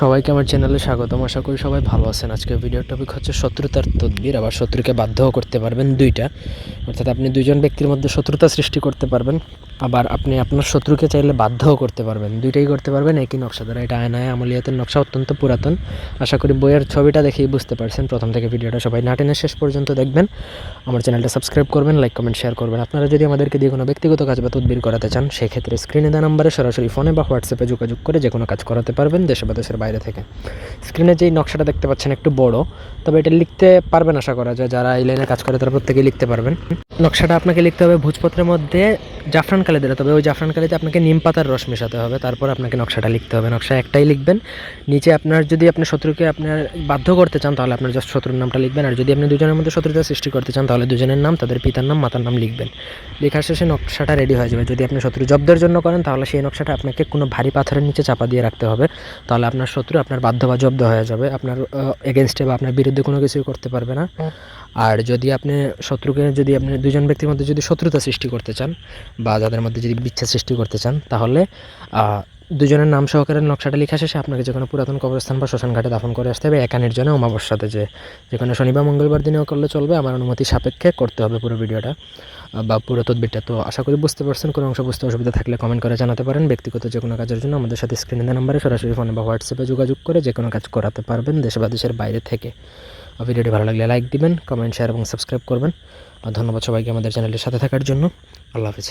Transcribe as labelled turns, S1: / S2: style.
S1: সবাইকে আমার চ্যানেলে স্বাগতম। আশা করি সবাই ভালো আছেন। আজকের ভিডিওর টপিক হচ্ছে শত্রুতার তদবির। আবার শত্রুকে বাধ্যও করতে পারবেন দুইটা। অর্থাৎ আপনি দুইজন ব্যক্তির মধ্যে শত্রুতা সৃষ্টি করতে পারবেন। আবার আপনি আপনার শত্রুকে চাইলে বাধ্যও করতে পারবেন। দুইটাই করতে পারবেন একই নকশা দ্বারা। এটা আয়নায় আমলিয়াতের নকশা অত্যন্ত পুরাতন। আশা করি বইয়ের ছবিটা দেখেই বুঝতে পারছেন। প্রথম থেকে ভিডিওটা সবাই নাটেনের শেষ পর্যন্ত দেখবেন। আমার চ্যানেলটা সাবস্ক্রাইব করবেন লাইক কমেন্ট শেয়ার করবেন। আপনারা যদি আমাদেরকে দিয়ে কোনো ব্যক্তিগত কাজ বা তদবির করাতে চান, সেক্ষেত্রে স্ক্রিনে দেওয়া নাম্বারে সরাসরি ফোনে বা হোয়াটসঅ্যাপে যোগাযোগ করে যে কোনো কাজ করাতে পারবেন। দেশে বা বাইরে থেকে। স্ক্রিনে যেই নকশাটা দেখতে পাচ্ছেন একটু বড়, তবে এটা লিখতে পারবেন আশা করা যায়। যারা এই লাইনে কাজ করে তারা প্রত্যেকেই লিখতে পারবেন। নকশাটা আপনাকে লিখতে হবে ভোজপত্রের মধ্যে জাফরান কালি দিলে তবে ওই জাফরান কালিতে আপনাকে নিম পাতার রস মেশাতে হবে তারপর আপনাকে নকশাটা লিখতে হবে। নকশা একটাই লিখবেন নিচে আপনার যদি আপনি শত্রুকে আপনার বাধ্য করতে চান তাহলে আপনার জাস্ট শত্রুর নামটা লিখবেন আর যদি আপনি দুজনের মধ্যে শত্রুতা সৃষ্টি করতে চান তাহলে দুজনের নাম তাদের পিতার নাম মাতার নাম লিখবেন। লেখার শেষে নকশাটা রেডি হয়ে যাবে। যদি আপনি শত্রু জব্দের জন্য করেন তাহলে সেই নকশাটা আপনাকে কোনো ভারী পাথরের নিচে চাপা দিয়ে রাখতে হবে। তাহলে আপনার শত্রু আপনার বাধ্য বা জব্দ হয়ে যাবে। আপনার এগেনস্টে বা আপনার বিরুদ্ধে কোনো কিছুই করতে পারবে না। আর যদি আপনি শত্রুকে যদি আপনি দুজন ব্যক্তির মধ্যে যদি শত্রুতা সৃষ্টি করতে চান বা যাদের মধ্যে যদি বিচ্ছেদ সৃষ্টি করতে চান, তাহলে দুজনের নাম সহকারে নকশাটা লেখা শেষে আপনাকে যে কোনো পুরাতন কবরস্থান বা শ্মশান ঘাটে দাফন করে আসতে হবে একা নির্জনে অমাবস্যাতে যে যেখানে শনিবার মঙ্গলবার দিনেও করলে চলবে। আমার অনুমতি সাপেক্ষে করতে হবে পুরো ভিডিওটা। বা পুরো তদবিরটা। তো আশা করি বুঝতে পারছেন, কোনো অংশ বুঝতে অসুবিধা থাকলে কমেন্ট করে জানাতে পারেন। ব্যক্তিগত যে কোনো কাজের জন্য আমাদের সাথে স্ক্রিনে নাম্বারে সরাসরি ফোনে বা হোয়াটসঅ্যাপে যোগাযোগ করে যে কোনো কাজ করাতে পারবেন দেশ বা দেশের বাইরে থেকে। ভিডিওটি ভালো লাগলে লাইক দিবেন কমেন্ট শেয়ার এবং সাবস্ক্রাইব করবেন। আর ধন্যবাদ সবাইকে আমাদের চ্যানেলের সাথে থাকার জন্য। আল্লাহ হাফিজ।